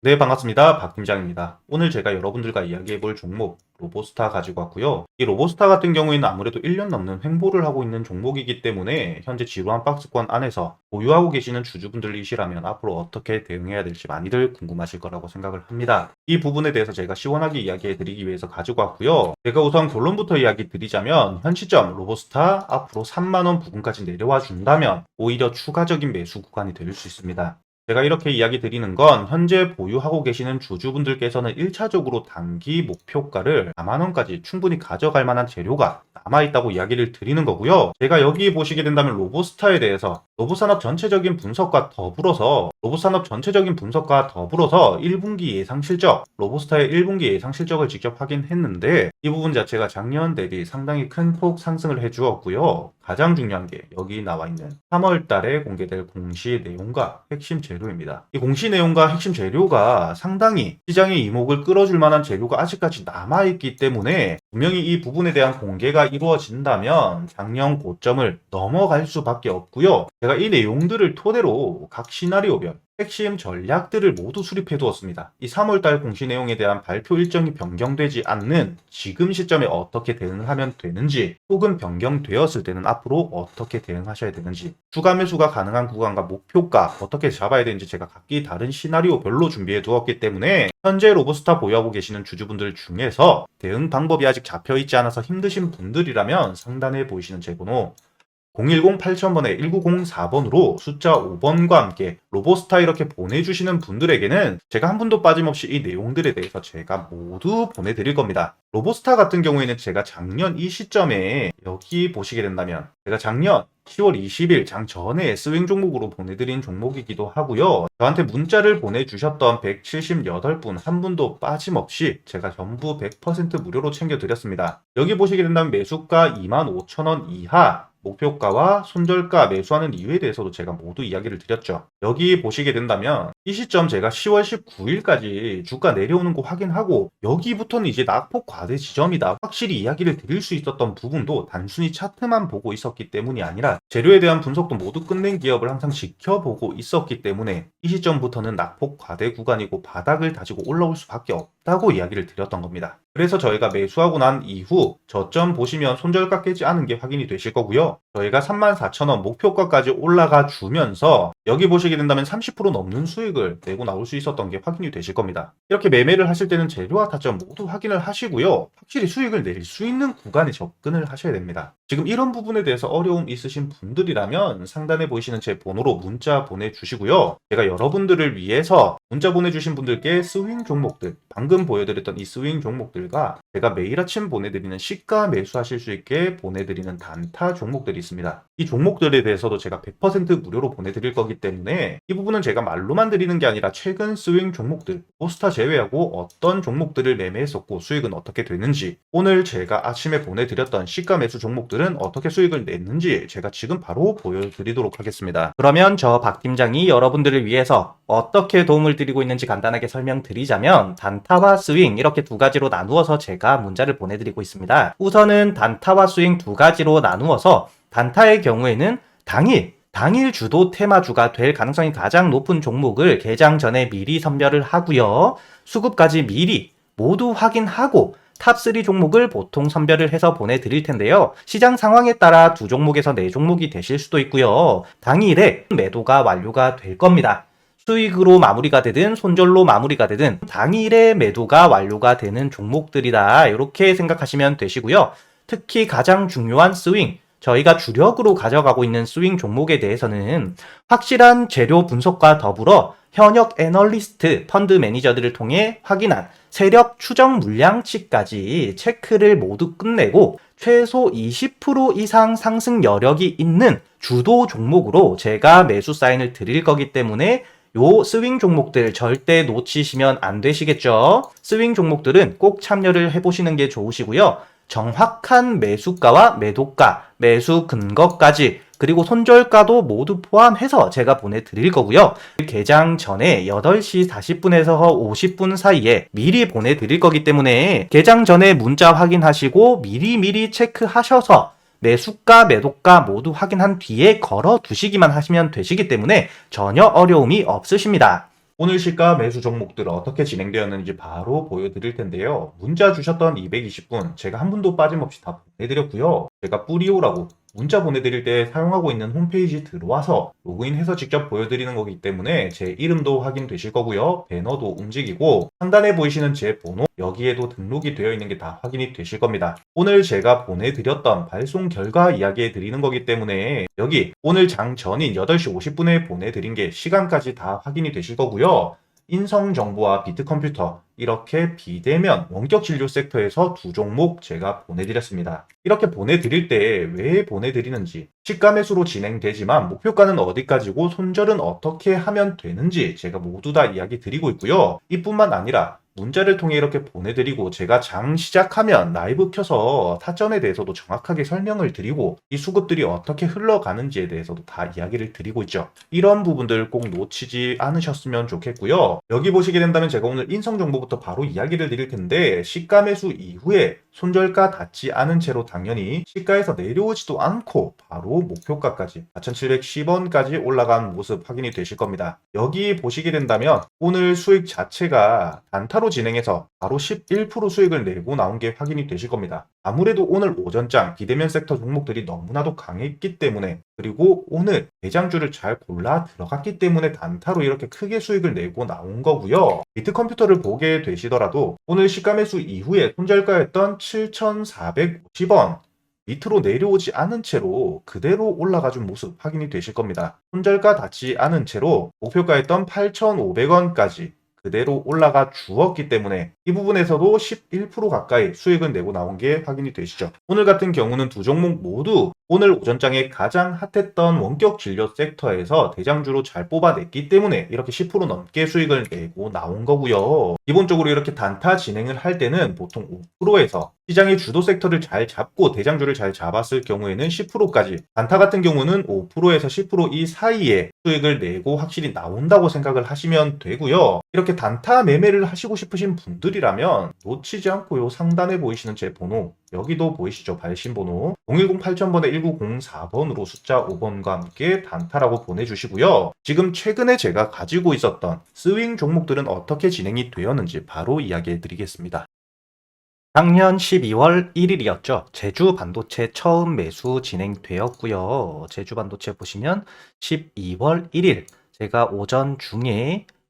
네, 반갑습니다. 박 팀장입니다. 오늘 제가 여러분들과 이야기해 볼 종목 로보스타 가지고 왔고요. 이 로보스타 같은 경우에는 아무래도 1년 넘는 횡보를 하고 있는 종목이기 때문에 현재 지루한 박스권 안에서 보유하고 계시는 주주분들이시라면 앞으로 어떻게 대응해야 될지 많이들 궁금하실 거라고 생각을 합니다. 이 부분에 대해서 제가 시원하게 이야기해 드리기 위해서 가지고 왔고요. 제가 우선 결론부터 이야기 드리자면 현 시점 로보스타 앞으로 3만원 부근까지 내려와 준다면 오히려 추가적인 매수 구간이 될 수 있습니다. 제가 이렇게 이야기 드리는 건 현재 보유하고 계시는 주주분들께서는 1차적으로 단기 목표가를 4만원까지 충분히 가져갈 만한 재료가 남아있다고 이야기를 드리는 거고요. 제가 여기 보시게 된다면 로보스타에 대해서 로보산업 전체적인 분석과 더불어서 로보산업 전체적인 분석과 더불어서 1분기 예상 실적, 로보스타의 1분기 예상 실적을 직접 확인했는데 이 부분 자체가 작년 대비 상당히 큰 폭 상승을 해주었고요. 가장 중요한 게 여기 나와 있는 3월 달에 공개될 공시 내용과 핵심 재료입니다. 이 공시 내용과 핵심 재료가 상당히 시장의 이목을 끌어줄 만한 재료가 아직까지 남아있기 때문에 분명히 이 부분에 대한 공개가 이루어진다면 작년 고점을 넘어갈 수밖에 없고요. 제가 이 내용들을 토대로 각 시나리오별 핵심 전략들을 모두 수립해 두었습니다. 이 3월달 공시 내용에 대한 발표 일정이 변경되지 않는 지금 시점에 어떻게 대응을 하면 되는지 혹은 변경되었을 때는 앞으로 어떻게 대응하셔야 되는지 추가 매수가 가능한 구간과 목표가 어떻게 잡아야 되는지 제가 각기 다른 시나리오별로 준비해 두었기 때문에 현재 로보스타 보유하고 계시는 주주분들 중에서 대응 방법이 아직 잡혀 있지 않아서 힘드신 분들이라면 상단에 보이시는 제 번호 010-8000번에 1904번으로 숫자 5번과 함께 로보스타 이렇게 보내주시는 분들에게는 제가 한 분도 빠짐없이 이 내용들에 대해서 제가 모두 보내드릴 겁니다. 로보스타 같은 경우에는 제가 작년 이 시점에 여기 보시게 된다면 제가 작년 10월 20일 장 전에 스윙 종목으로 보내드린 종목이기도 하고요. 저한테 문자를 보내주셨던 178분 한 분도 빠짐없이 제가 전부 100% 무료로 챙겨드렸습니다. 여기 보시게 된다면 매수가 25,000원 이하 목표가와 손절가 매수하는 이유에 대해서도 제가 모두 이야기를 드렸죠. 여기 보시게 된다면 이 시점 제가 10월 19일까지 주가 내려오는 거 확인하고 여기부터는 이제 낙폭 과대 지점이다. 확실히 이야기를 드릴 수 있었던 부분도 단순히 차트만 보고 있었기 때문이 아니라 재료에 대한 분석도 모두 끝낸 기업을 항상 지켜보고 있었기 때문에 이 시점부터는 낙폭 과대 구간이고 바닥을 다지고 올라올 수밖에 없다고 이야기를 드렸던 겁니다. 그래서 저희가 매수하고 난 이후 저점 보시면 손절가 깨지 않은 게 확인이 되실 거고요. 저희가 34,000원 목표가까지 올라가 주면서 여기 보시게 된다면 30% 넘는 수익을 내고 나올 수 있었던 게 확인이 되실 겁니다. 이렇게 매매를 하실 때는 재료와 타점 모두 확인을 하시고요. 확실히 수익을 낼수 있는 구간에 접근을 하셔야 됩니다. 지금 이런 부분에 대해서 어려움 있으신 분들이라면 상단에 보이시는 제 번호로 문자 보내주시고요. 제가 여러분들을 위해서 문자 보내주신 분들께 스윙 종목들, 방금 보여드렸던 이 스윙 종목들과 제가 매일 아침 보내드리는 시가 매수하실 수 있게 보내드리는 단타 종목들이 있습니다. 이 종목들에 대해서도 제가 100% 무료로 보내드릴 거기 때문에 이 부분은 제가 말로만 드리는 게 아니라 최근 스윙 종목들, 포스타 제외하고 어떤 종목들을 매매했었고 수익은 어떻게 되는지 오늘 제가 아침에 보내드렸던 시가 매수 종목들은 어떻게 수익을 냈는지 제가 지금 바로 보여드리도록 하겠습니다. 그러면 저 박 팀장이 여러분들을 위해서 어떻게 도움을 드리고 있는지 간단하게 설명드리자면 단타와 스윙 이렇게 두 가지로 나누어서 제가 문자를 보내드리고 있습니다. 우선은 단타와 스윙 두 가지로 나누어서 단타의 경우에는 당일 당일 주도 테마주가 될 가능성이 가장 높은 종목을 개장 전에 미리 선별을 하고요. 수급까지 미리 모두 확인하고 탑3 종목을 보통 선별을 해서 보내드릴 텐데요. 시장 상황에 따라 두 종목에서 네 종목이 되실 수도 있고요. 당일에 매도가 완료가 될 겁니다. 수익으로 마무리가 되든 손절로 마무리가 되든 당일에 매도가 완료가 되는 종목들이다. 이렇게 생각하시면 되시고요. 특히 가장 중요한 스윙, 저희가 주력으로 가져가고 있는 스윙 종목에 대해서는 확실한 재료 분석과 더불어 현역 애널리스트, 펀드 매니저들을 통해 확인한 세력 추정 물량치까지 체크를 모두 끝내고 최소 20% 이상 상승 여력이 있는 주도 종목으로 제가 매수 사인을 드릴 거기 때문에 요 스윙 종목들 절대 놓치시면 안 되시겠죠? 스윙 종목들은 꼭 참여를 해보시는 게 좋으시고요. 정확한 매수가와 매도가, 매수 근거까지 그리고 손절가도 모두 포함해서 제가 보내드릴 거고요. 개장 전에 8시 40분에서 50분 사이에 미리 보내드릴 거기 때문에 개장 전에 문자 확인하시고 미리미리 체크하셔서 매수가, 매도가 모두 확인한 뒤에 걸어 두시기만 하시면 되시기 때문에 전혀 어려움이 없으십니다. 오늘 시가 매수 종목들 어떻게 진행되었는지 바로 보여드릴 텐데요. 문자 주셨던 220분 제가 한 분도 빠짐없이 다 보내드렸고요. 제가 뿌리오라고 문자 보내드릴 때 사용하고 있는 홈페이지 들어와서 로그인해서 직접 보여드리는 거기 때문에 제 이름도 확인되실 거고요. 배너도 움직이고 상단에 보이시는 제 번호 여기에도 등록이 되어 있는 게 다 확인이 되실 겁니다. 오늘 제가 보내드렸던 발송 결과 이야기해 드리는 거기 때문에 여기 오늘 장 전인 8시 50분에 보내드린 게 시간까지 다 확인이 되실 거고요. 인성 정보와 비트 컴퓨터 이렇게 비대면 원격 진료 섹터에서 두 종목 제가 보내드렸습니다. 이렇게 보내드릴 때 왜 보내드리는지 시가 매수로 진행되지만 목표가는 어디까지고 손절은 어떻게 하면 되는지 제가 모두 다 이야기 드리고 있고요. 이뿐만 아니라 문자를 통해 이렇게 보내드리고 제가 장 시작하면 라이브 켜서 타점에 대해서도 정확하게 설명을 드리고 이 수급들이 어떻게 흘러가는지에 대해서도 다 이야기를 드리고 있죠. 이런 부분들 꼭 놓치지 않으셨으면 좋겠고요. 여기 보시게 된다면 제가 오늘 인성 정보부터 바로 이야기를 드릴 텐데 시가 매수 이후에 손절가 닿지 않은 채로 당연히 시가에서 내려오지도 않고 바로 목표가까지 4,710원까지 올라간 모습 확인이 되실 겁니다. 여기 보시게 된다면 오늘 수익 자체가 단타로 진행해서 바로 11% 수익을 내고 나온 게 확인이 되실 겁니다. 아무래도 오늘 오전장 비대면 섹터 종목들이 너무나도 강했기 때문에 그리고 오늘 대장주를 잘 골라 들어갔기 때문에 단타로 이렇게 크게 수익을 내고 나온 거고요. 비트 컴퓨터를 보게 되시더라도 오늘 시가 매수 이후에 손절가였던 7,450원 밑으로 내려오지 않은 채로 그대로 올라가준 모습 확인이 되실 겁니다. 손절가 닿지 않은 채로 목표가였던 8,500원까지 그대로 올라가 주었기 때문에 이 부분에서도 11% 가까이 수익을 내고 나온 게 확인이 되시죠. 오늘 같은 경우는 두 종목 모두 오늘 오전장에 가장 핫했던 원격 진료 섹터에서 대장주로 잘 뽑아냈기 때문에 이렇게 10% 넘게 수익을 내고 나온 거고요. 기본적으로 이렇게 단타 진행을 할 때는 보통 5%에서 시장의 주도 섹터를 잘 잡고 대장주를 잘 잡았을 경우에는 10%까지 단타 같은 경우는 5%에서 10%이 사이에 수익을 내고 확실히 나온다고 생각을 하시면 되고요. 이렇게 단타 매매를 하시고 싶으신 분들이 라면 놓치지 않고 요. 상단에 보이시는 제 번호 여기도 보이시죠? 발신 번호 010 8000번에 1904번으로 숫자 5번과 함께 단타라고 보내주시고요. 지금 최근에 제가 가지고 있었던 스윙 종목들은 어떻게 진행이 되었는지 바로 이야기해 드리겠습니다. 작년 12월 1일이었죠. 제주 반도체 처음 매수 진행되었고요. 제주 반도체 보시면 12월 1일 제가 오전 중에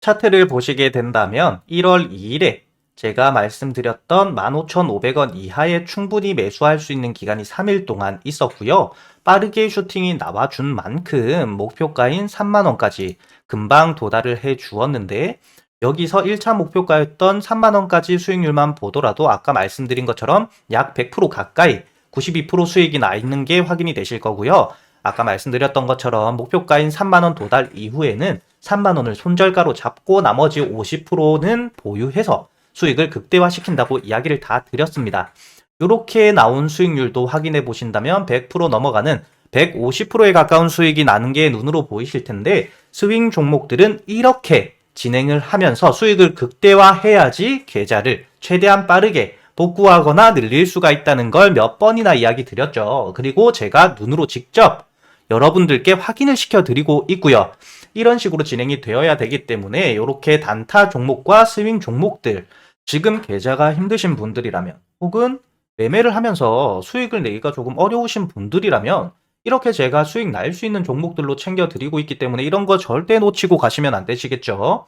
차트를 보시게 된다면 1월 2일에 제가 말씀드렸던 15,500원 이하에 충분히 매수할 수 있는 기간이 3일 동안 있었고요. 빠르게 슈팅이 나와준 만큼 목표가인 3만원까지 금방 도달을 해 주었는데 여기서 1차 목표가였던 3만원까지 수익률만 보더라도 아까 말씀드린 것처럼 약 100% 가까이 92% 수익이 나 있는 게 확인이 되실 거고요. 아까 말씀드렸던 것처럼 목표가인 3만원 도달 이후에는 3만원을 손절가로 잡고 나머지 50%는 보유해서 수익을 극대화시킨다고 이야기를 다 드렸습니다. 이렇게 나온 수익률도 확인해 보신다면 100% 넘어가는 150%에 가까운 수익이 나는 게 눈으로 보이실 텐데 스윙 종목들은 이렇게 진행을 하면서 수익을 극대화해야지 계좌를 최대한 빠르게 복구하거나 늘릴 수가 있다는 걸 몇 번이나 이야기 드렸죠. 그리고 제가 눈으로 직접 여러분들께 확인을 시켜 드리고 있고요. 이런 식으로 진행이 되어야 되기 때문에 이렇게 단타 종목과 스윙 종목들 지금 계좌가 힘드신 분들이라면 혹은 매매를 하면서 수익을 내기가 조금 어려우신 분들이라면 이렇게 제가 수익 날 수 있는 종목들로 챙겨 드리고 있기 때문에 이런 거 절대 놓치고 가시면 안 되시겠죠.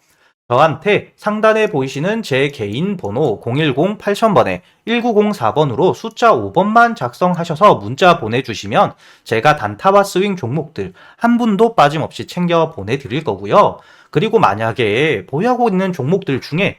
저한테 상단에 보이시는 제 개인 번호 010-8000번에 1904번으로 숫자 5번만 작성하셔서 문자 보내주시면 제가 단타와 스윙 종목들 한 분도 빠짐없이 챙겨 보내드릴 거고요. 그리고 만약에 보유하고 있는 종목들 중에